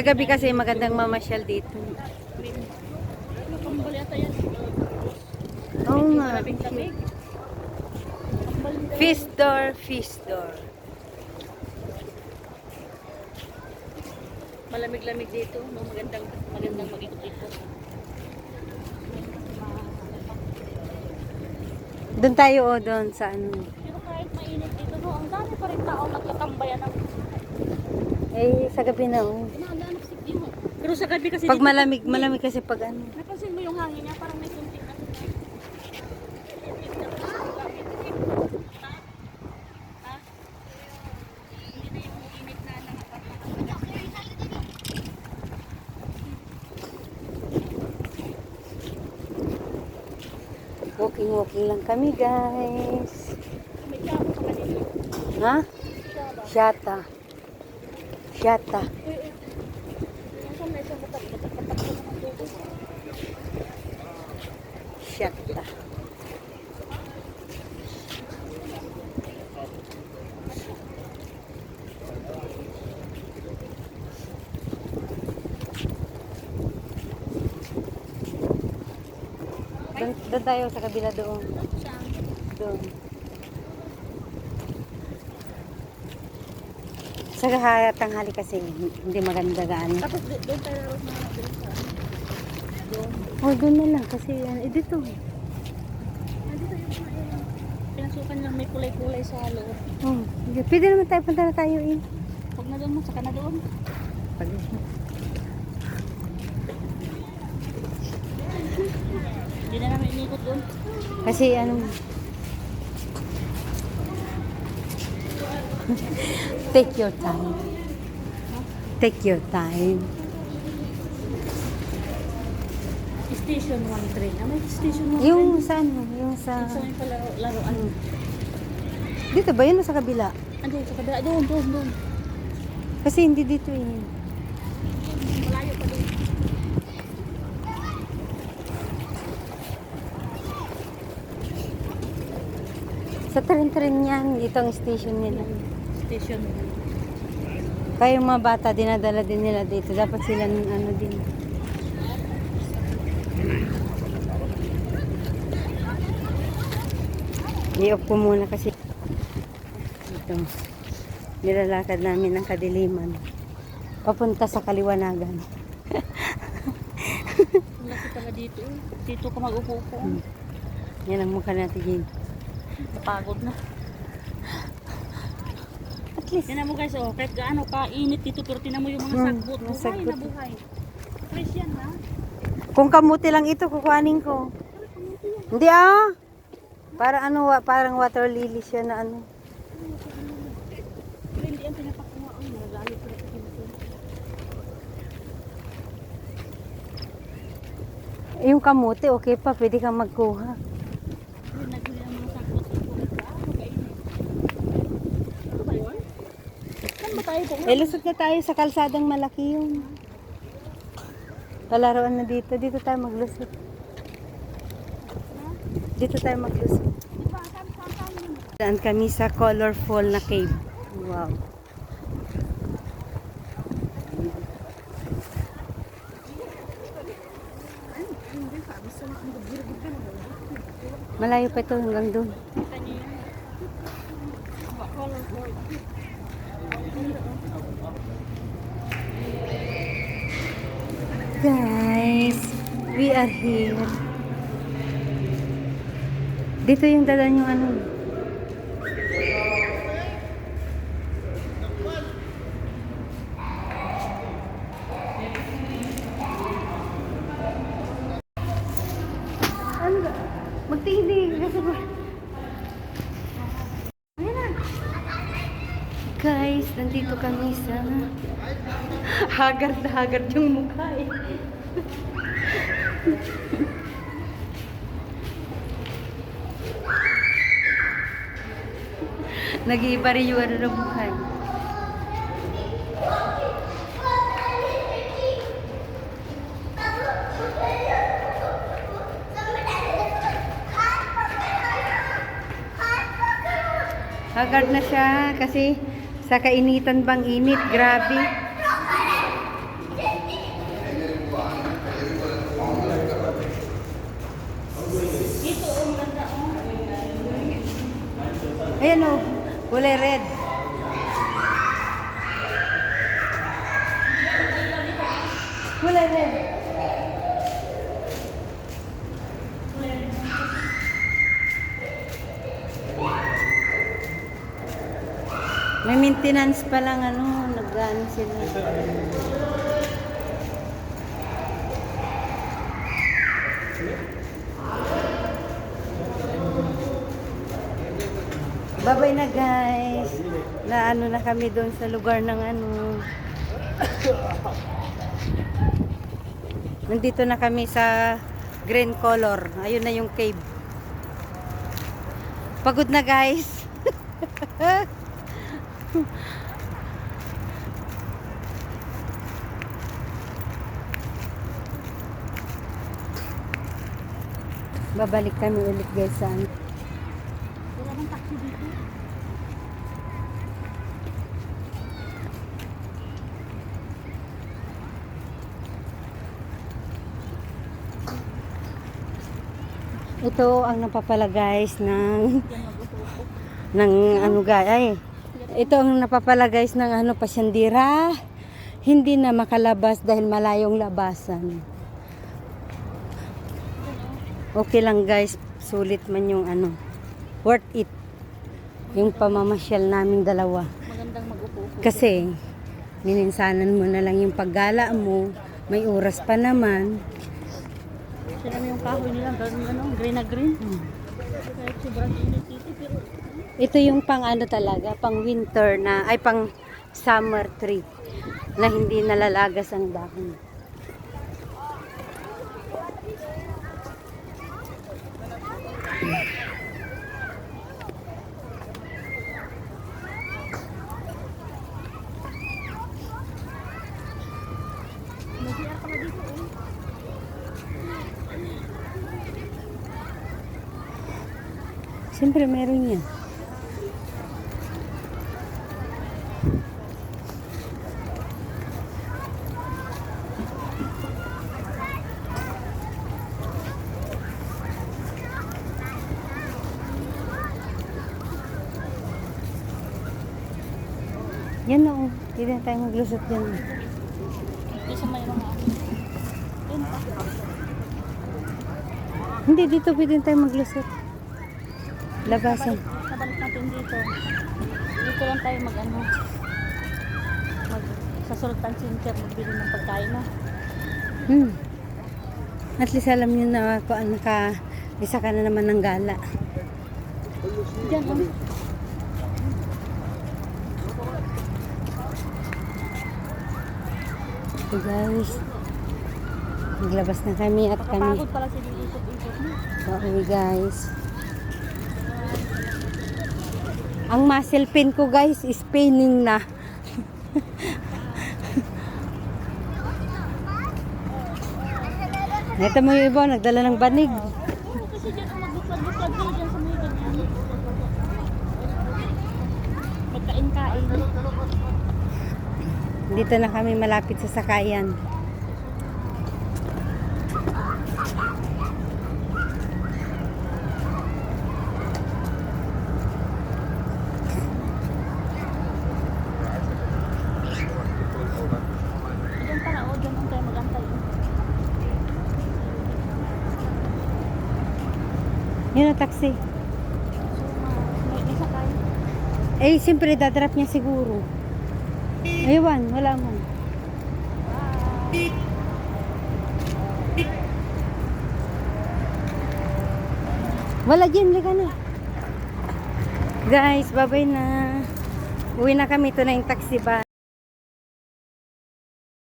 Sa gabi kasi magandang mamasyal dito. Oo nga. Kambal din. Fish door, fish door. Malamig-lamig dito. No? Magandang, magandang mag-ikot-ikot. Doon tayo o doon sa ano. Pero kahit mainit dito, no, ang dami pa rin tao nagtatambayan ng Eh, sa gabi na oh. Pero sa gabi kasi Pag dito, malamig, malamig kasi pag ano. napansin mo yung hangin niya, parang may? Hindi na. Walking-walking lang kami guys. May ka kanina. Ha? Shata. Shata. Eh, eh. Nasaan na isang batak? Batak-batak ko naman dito. Shata. Doon, tayo sa kabila doon. Doon. Sa kahaya tanghali kasi hindi maganda gaano. Tapos do- doon tayo rawat mga doon sa. Oh, doon na lang kasi yan. Eh, dito. Nandito yung mga eh, pinasukan lang may kulay-kulay sa loob. Oh, hindi. pwede naman tayo punta na tayo eh. Huwag na doon mo, saka na doon. Hindi na namin inikot doon. Kasi ano, take your time. Take your time. Station 1 train. Ah, may station 1 Yung train. sa ano, yung sa... Yung sa may palaro, laruan. Dito ba yun o sa kabila? Andiyan, sa kabila. Doon, doon, doon. Kasi hindi dito eh. Malayo pa doon. Sa tren-tren yan, dito ang station nila. Station 1. Kaya yung mga bata, dinadala din nila dito. Dapat sila ano din. I-off ko muna kasi ito. Nilalakad namin ng kadiliman. Papunta sa kaliwanagan. Laki pala dito. eh. Dito ka mag-upo-upo. Hmm. Yan ang mukha natin, Jane. Napagod na. Least, Tinan mo guys, oh, kahit gaano ka-init dito, pero tinan mo yung mga Hmm, sagbot. mga Buhay sagbot. na buhay. Fresh yan, ha? kung kamuti lang ito, kukuhanin ko. Hindi ah. Para ano, parang water lily siya na ano. Hindi yan pinapakuha. Ang rin dito. Yung kamuti, okay pa, pwede kang magkuha. Hindi naghuli ang mga sagbot. Gaano kainit. Ano ba yun? Saan ba tayo po? Eh, lusot na tayo sa kalsadang malaki yun. Palaruan na dito. Dito tayo maglusot. Dito tayo maglusot. Daan kami sa colorful na cave. Wow. Malayo pa ito hanggang doon. Kita niyo yun. Diba, colorful. Guys, we are here. Dito yung dadan yung ano. Ano ba? Magtingin kasi ba? Ayan na. Guys, nandito kami sa haggard na haggard yung mukha eh. Nag-iiba rin yung ano ng mukha. eh. Haggard na siya kasi sa kainitan bang init? Grabe. Ayan o, kulay red. Kulay red. Maintenance pa lang ano, nag-ano sila. Babay na guys. Na ano na kami doon sa lugar ng ano. Nandito na kami sa green color. Ayun na yung cave. Pagod na guys. Babalik kami ulit guys sa ano. Wala bang taxi dito? Ito ang napapala guys ng ng ano guys ay ito ang napapala guys ng ano pasyandira hindi na makalabas dahil malayong labasan okay lang guys sulit man yung ano worth it yung pamamasyal naming dalawa Magandang mag-upo. kasi mininsanan mo na lang yung paggala mo may oras pa naman Sila yung kahoy nila. Ganun ano, green na green. Kahit sobrang init. Pero Ito yung pang ano talaga, pang winter na, ay pang summer tree na hindi nalalagas ang dahon. Siyempre meron yan. Yan na oh. Hindi na tayo maglusot yan. Hindi, dito pwede tayo maglusot. Labasan. Nabalik natin dito. Dito lang tayo mag ano. Mag, sa Sultan Center magbili ng pagkain na. Hmm. At least alam niyo na kung ano ka, isa ka na naman ng gala. Diyan oh. So guys, naglabas na kami at kami Nakapagod pala ikot-ikot mo. pauwi guys. Ang muscle pain ko guys is paining na. Ito mo yung iba, nagdala ng banig. Dito na kami malapit sa sakayan. Diyan para o, dyan ang tayo magantay. Ang taxi. Eh, siyempre, dadrap niya siguro. Aywan, wala man. Wala dyan, liga na. Guys, babay na. Uwi na kami. Ito na yung taxi ba.